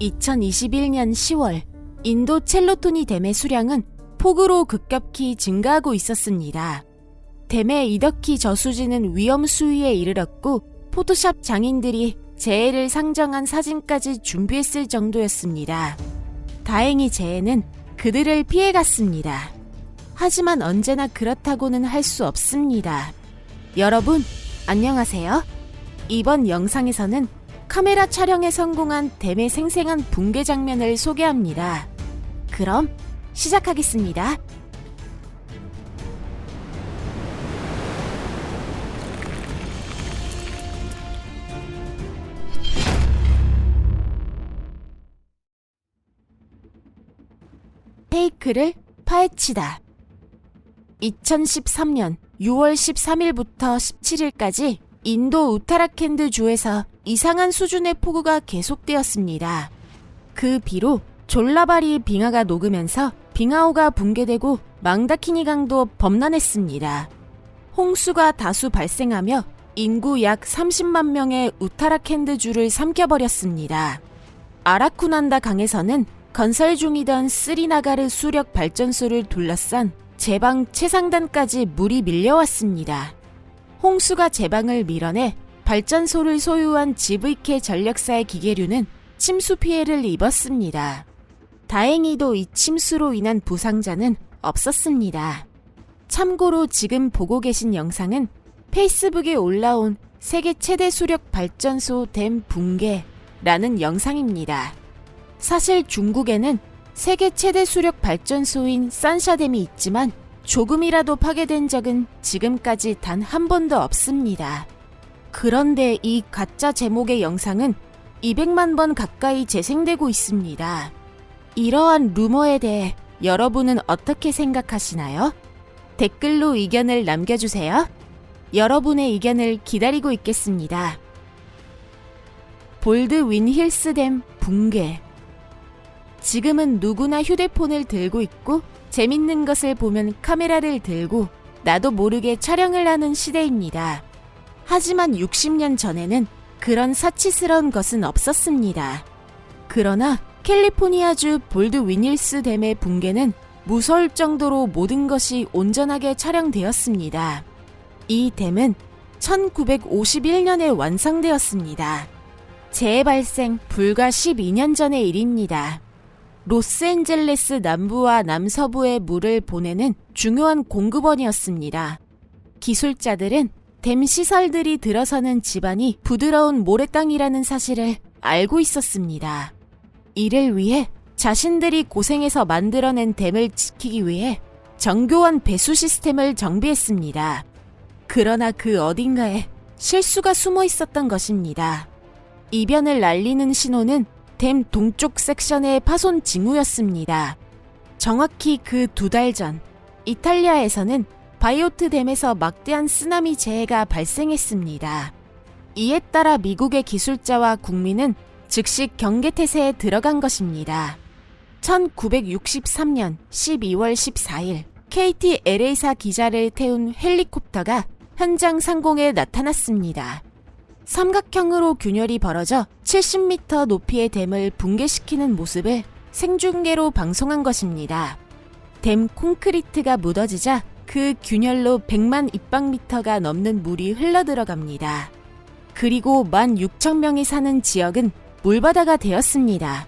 2021년 10월 인도 첼로토니 댐의 수량은 폭우로 급격히 증가하고 있었습니다. 댐의 이덕희 저수지는 위험 수위에 이르렀고 포토샵 장인들이 재해를 상정한 사진까지 준비했을 정도였습니다. 다행히 재해는 그들을 피해갔습니다. 하지만 언제나 그렇다고는 할 수 없습니다. 여러분, 안녕하세요. 이번 영상에서는 카메라 촬영에 성공한 댐의 생생한 붕괴 장면을 소개합니다. 그럼 시작하겠습니다. 페이크를 파헤치다. 2013년 6월 13일부터 17일까지 인도 우타라켄드 주에서 이상한 수준의 폭우가 계속되었습니다. 그 비로 졸라바리 빙하가 녹으면서 빙하호가 붕괴되고 망다키니 강도 범람했습니다. 홍수가 다수 발생하며 인구 약 30만 명의 우타라켄드 주를 삼켜버렸습니다. 아라쿠난다 강에서는 건설 중이던 쓰리나가르 수력 발전소를 둘러싼 제방 최상단까지 물이 밀려왔습니다. 홍수가 제방을 밀어내 발전소를 소유한 지브이케 전력사의 기계류는 침수 피해를 입었습니다. 다행히도 이 침수로 인한 부상자는 없었습니다. 참고로 지금 보고 계신 영상은 페이스북에 올라온 세계 최대 수력 발전소 댐 붕괴라는 영상입니다. 사실 중국에는 세계 최대 수력 발전소인 산샤댐이 있지만 조금이라도 파괴된 적은 지금까지 단 한 번도 없습니다. 그런데 이 가짜 제목의 영상은 200만 번 가까이 재생되고 있습니다. 이러한 루머에 대해 여러분은 어떻게 생각하시나요? 댓글로 의견을 남겨주세요. 여러분의 의견을 기다리고 있겠습니다. 볼드 윈힐스댐 붕괴 지금은 누구나 휴대폰을 들고 있고 재밌는 것을 보면 카메라를 들고 나도 모르게 촬영을 하는 시대입니다. 하지만 60년 전에는 그런 사치스러운 것은 없었습니다. 그러나 캘리포니아주 볼드 위닐스 댐의 붕괴는 무서울 정도로 모든 것이 온전하게 촬영되었습니다. 이 댐은 1951년에 완성되었습니다. 재해 발생 불과 12년 전의 일입니다. 로스앤젤레스 남부와 남서부에 물을 보내는 중요한 공급원이었습니다. 기술자들은 댐 시설들이 들어서는 집안이 부드러운 모래땅이라는 사실을 알고 있었습니다. 이를 위해 자신들이 고생해서 만들어낸 댐을 지키기 위해 정교한 배수 시스템을 정비했습니다. 그러나 그 어딘가에 실수가 숨어 있었던 것입니다. 이변을 날리는 신호는 댐 동쪽 섹션의 파손 징후였습니다. 정확히 그 두 달 전, 이탈리아에서는 바이오트 댐에서 막대한 쓰나미 재해가 발생했습니다. 이에 따라 미국의 기술자와 국민은 즉시 경계태세에 들어간 것입니다. 1963년 12월 14일 KT LA사 기자를 태운 헬리콥터가 현장 상공에 나타났습니다. 삼각형으로 균열이 벌어져 70m 높이의 댐을 붕괴시키는 모습을 생중계로 방송한 것입니다. 댐 콘크리트가 묻어지자 그 균열로 100만 입방미터가 넘는 물이 흘러들어갑니다. 그리고 1만 6천 명이 사는 지역은 물바다가 되었습니다.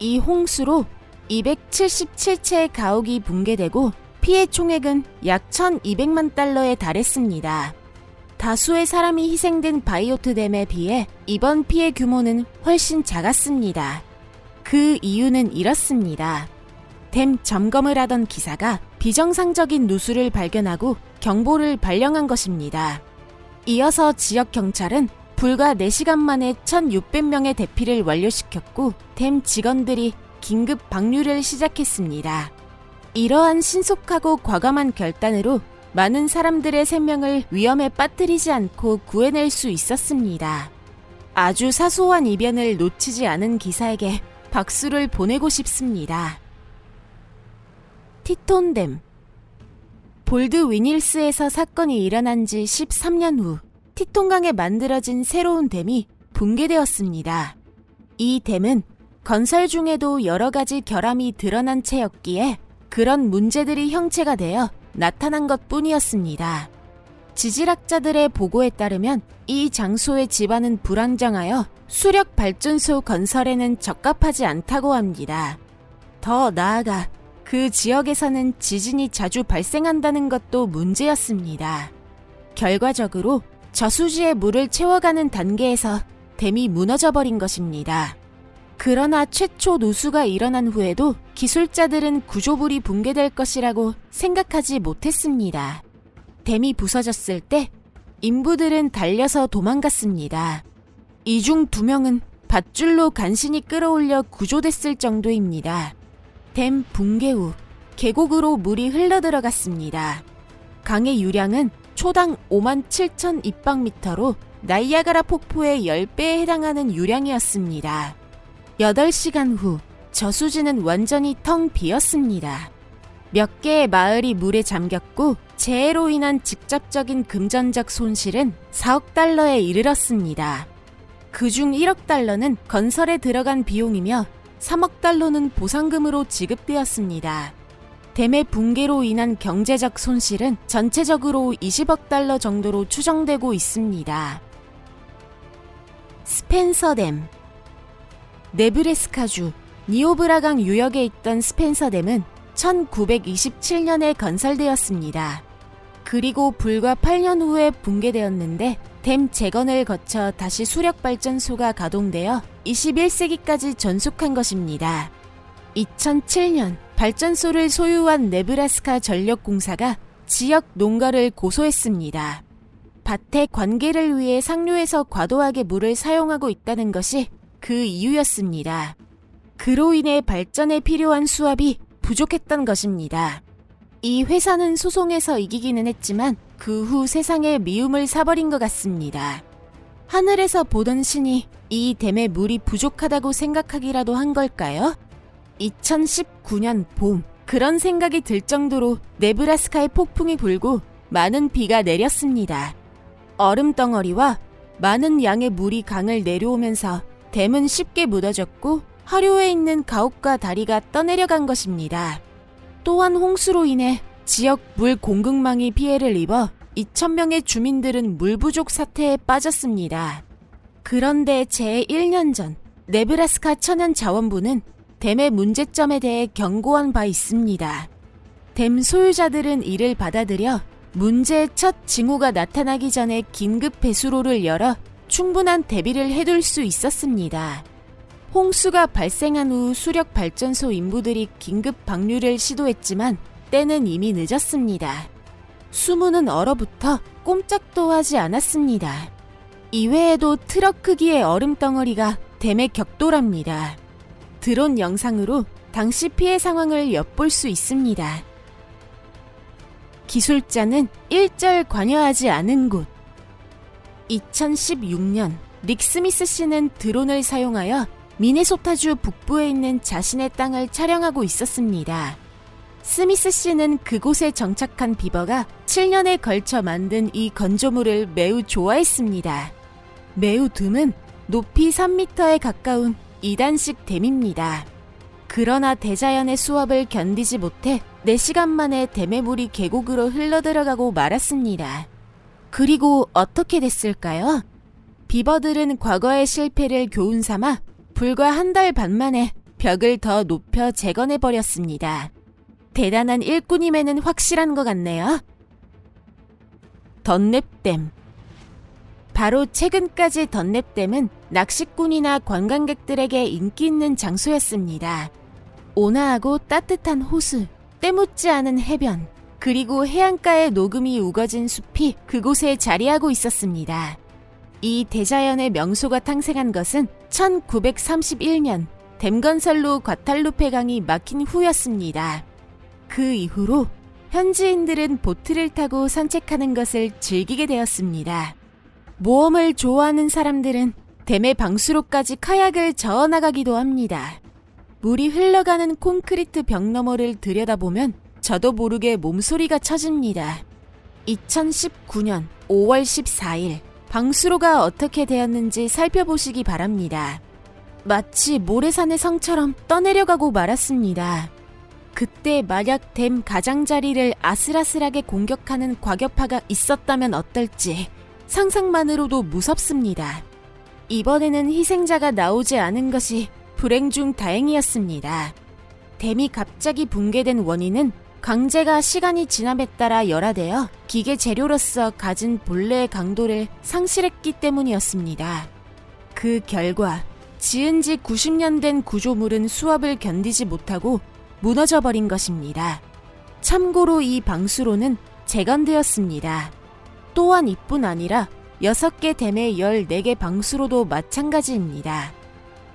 이 홍수로 277채의 가옥이 붕괴되고 피해 총액은 약 1,200만 달러에 달했습니다. 다수의 사람이 희생된 바이오트 댐에 비해 이번 피해 규모는 훨씬 작았습니다. 그 이유는 이렇습니다. 댐 점검을 하던 기사가 비정상적인 누수를 발견하고 경보를 발령한 것입니다. 이어서 지역 경찰은 불과 4시간 만에 1,600명의 대피를 완료시켰고 댐 직원들이 긴급 방류를 시작했습니다. 이러한 신속하고 과감한 결단으로 많은 사람들의 생명을 위험에 빠뜨리지 않고 구해낼 수 있었습니다. 아주 사소한 이변을 놓치지 않은 기사에게 박수를 보내고 싶습니다. 티톤댐 볼드 위닐스에서 사건이 일어난 지 13년 후 티톤강에 만들어진 새로운 댐이 붕괴되었습니다. 이 댐은 건설 중에도 여러 가지 결함이 드러난 채였기에 그런 문제들이 형체가 되어 나타난 것 뿐이었습니다. 지질학자들의 보고에 따르면 이 장소의 집안은 불안정하여 수력 발전소 건설에는 적합하지 않다고 합니다. 더 나아가 그 지역에서는 지진이 자주 발생한다는 것도 문제였습니다. 결과적으로 저수지에 물을 채워가는 단계에서 댐이 무너져 버린 것입니다. 그러나 최초 누수가 일어난 후에도 기술자들은 구조물이 붕괴될 것이라고 생각하지 못했습니다. 댐이 부서졌을 때 인부들은 달려서 도망갔습니다. 이중 두 명은 밧줄로 간신히 끌어올려 구조됐을 정도입니다. 댐 붕괴 후 계곡으로 물이 흘러들어갔습니다. 강의 유량은 초당 5만 7천 입방미터로 나이아가라 폭포의 10배에 해당하는 유량이었습니다. 8시간 후 저수지는 완전히 텅 비었습니다. 몇 개의 마을이 물에 잠겼고 재해로 인한 직접적인 금전적 손실은 4억 달러에 이르렀습니다. 그중 1억 달러는 건설에 들어간 비용이며 3억 달러는 보상금으로 지급되었습니다. 댐의 붕괴로 인한 경제적 손실은 전체적으로 20억 달러 정도로 추정되고 있습니다. 스펜서댐 네브래스카주 니오브라강 유역에 있던 스펜서댐은 1927년에 건설되었습니다. 그리고 불과 8년 후에 붕괴되었는데 댐 재건을 거쳐 다시 수력 발전소가 가동되어 21세기까지 전속한 것입니다. 2007년 발전소를 소유한 네브라스카 전력공사가 지역 농가를 고소했습니다. 밭의 관계를 위해 상류에서 과도하게 물을 사용하고 있다는 것이 그 이유였습니다. 그로 인해 발전에 필요한 수압이 부족했던 것입니다. 이 회사는 소송에서 이기기는 했지만 그 후 세상에 미움을 사버린 것 같습니다. 하늘에서 보던 신이 이 댐에 물이 부족하다고 생각하기라도 한 걸까요? 2019년 봄, 그런 생각이 들 정도로 네브라스카에 폭풍이 불고 많은 비가 내렸습니다. 얼음 덩어리와 많은 양의 물이 강을 내려오면서 댐은 쉽게 묻어졌고 하류에 있는 가옥과 다리가 떠내려간 것입니다. 또한 홍수로 인해 지역 물 공급망이 피해를 입어 2천명의 주민들은 물 부족 사태에 빠졌습니다. 그런데 제 1년 전 네브라스카 천연 자원부는 댐의 문제점에 대해 경고한 바 있습니다. 댐 소유자들은 이를 받아들여 문제의 첫 징후가 나타나기 전에 긴급 배수로를 열어 충분한 대비를 해둘 수 있었습니다. 홍수가 발생한 후 수력 발전소 인부들이 긴급 방류를 시도했지만 때는 이미 늦었습니다. 수문은 얼어붙어 꼼짝도 하지 않았습니다. 이외에도 트럭 크기의 얼음 덩어리가 댐에 격돌합니다. 드론 영상으로 당시 피해 상황을 엿볼 수 있습니다. 기술자는 일절 관여하지 않은 곳. 2016년 릭 스미스 씨는 드론을 사용하여 미네소타주 북부에 있는 자신의 땅을 촬영하고 있었습니다. 스미스 씨는 그곳에 정착한 비버가 7년에 걸쳐 만든 이 건조물을 매우 좋아했습니다. 매우 드문 높이 3m에 가까운 2단식 댐입니다. 그러나 대자연의 수압을 견디지 못해 4시간 만에 댐의 물이 계곡으로 흘러들어가고 말았습니다. 그리고 어떻게 됐을까요? 비버들은 과거의 실패를 교훈 삼아 불과 한 달 반 만에 벽을 더 높여 재건해 버렸습니다. 대단한 일꾼임에는 확실한 것 같네요. 덧랩댐 바로 최근까지 덧랩댐은 낚시꾼이나 관광객들에게 인기 있는 장소였습니다. 온화하고 따뜻한 호수, 때묻지 않은 해변, 그리고 해안가에 녹음이 우거진 숲이 그곳에 자리하고 있었습니다. 이 대자연의 명소가 탄생한 것은 1931년 댐 건설로 과탈루페 강이 막힌 후였습니다. 그 이후로 현지인들은 보트를 타고 산책하는 것을 즐기게 되었습니다. 모험을 좋아하는 사람들은 댐의 방수로까지 카약을 저어 나가기도 합니다. 물이 흘러가는 콘크리트 벽 너머를 들여다보면 저도 모르게 몸소리가 쳐집니다. 2019년 5월 14일 방수로가 어떻게 되었는지 살펴보시기 바랍니다. 마치 모래산의 성처럼 떠내려가고 말았습니다. 그때 만약 댐 가장자리를 아슬아슬하게 공격하는 과격파가 있었다면 어떨지 상상만으로도 무섭습니다. 이번에는 희생자가 나오지 않은 것이 불행 중 다행이었습니다. 댐이 갑자기 붕괴된 원인은 강제가 시간이 지남에 따라 열화되어 기계 재료로서 가진 본래의 강도를 상실했기 때문이었습니다. 그 결과 지은 지 90년 된 구조물은 수압을 견디지 못하고 무너져 버린 것입니다. 참고로 이 방수로는 재건되었습니다. 또한 이뿐 아니라 6개 댐의 14개 방수로도 마찬가지입니다.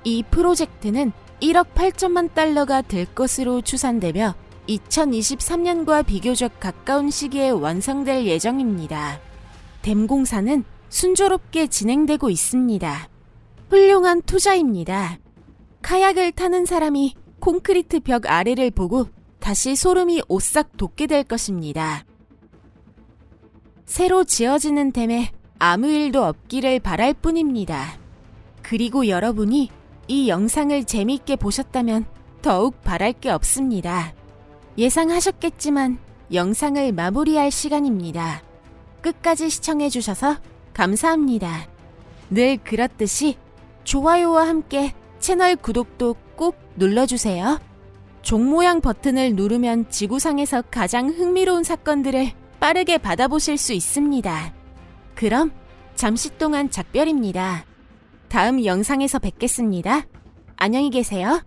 이 프로젝트는 1억 8천만 달러가 될 것으로 추산되며 2023년과 비교적 가까운 시기에 완성될 예정입니다. 댐 공사는 순조롭게 진행되고 있습니다. 훌륭한 투자입니다. 카약을 타는 사람이 콘크리트 벽 아래를 보고 다시 소름이 오싹 돋게 될 것입니다. 새로 지어지는 댐에 아무 일도 없기를 바랄 뿐입니다. 그리고 여러분이 이 영상을 재미있게 보셨다면 더욱 바랄 게 없습니다. 예상하셨겠지만 영상을 마무리할 시간입니다. 끝까지 시청해주셔서 감사합니다. 늘 그렇듯이 좋아요와 함께 채널 구독도 꼭 눌러주세요. 종 모양 버튼을 누르면 지구상에서 가장 흥미로운 사건들을 빠르게 받아보실 수 있습니다. 그럼 잠시 동안 작별입니다. 다음 영상에서 뵙겠습니다. 안녕히 계세요.